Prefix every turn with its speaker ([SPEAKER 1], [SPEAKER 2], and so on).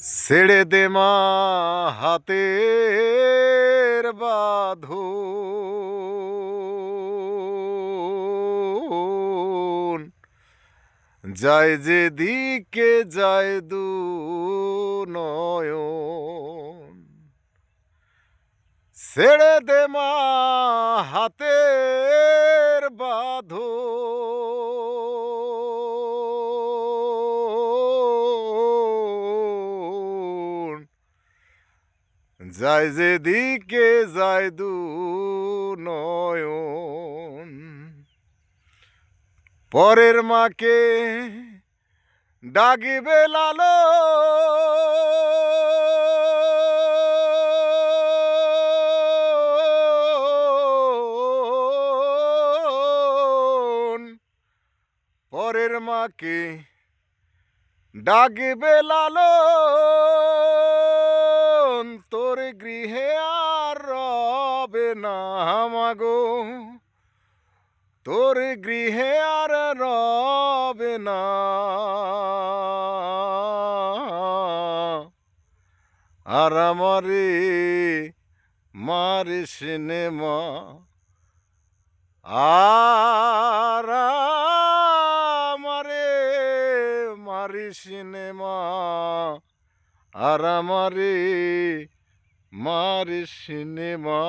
[SPEAKER 1] ছেড়ে দে মা হাতের বাঁধন। যায় যে দিকে যায় দু নয়ন। ছেড়ে দে মা হাতের বাঁধন। যায় যে দিকে যায় দু নয়ন। পরের মাকে ডাকিবে লালো। পরের মাকে ডাকিবে লালো। গৃহে আর রবে না মাগো। তোর গৃহে আর রবে না। আর আমারে মারে সিনেমা আর আমারে মারি সিনেমা আর আমারে মারি সিনেমা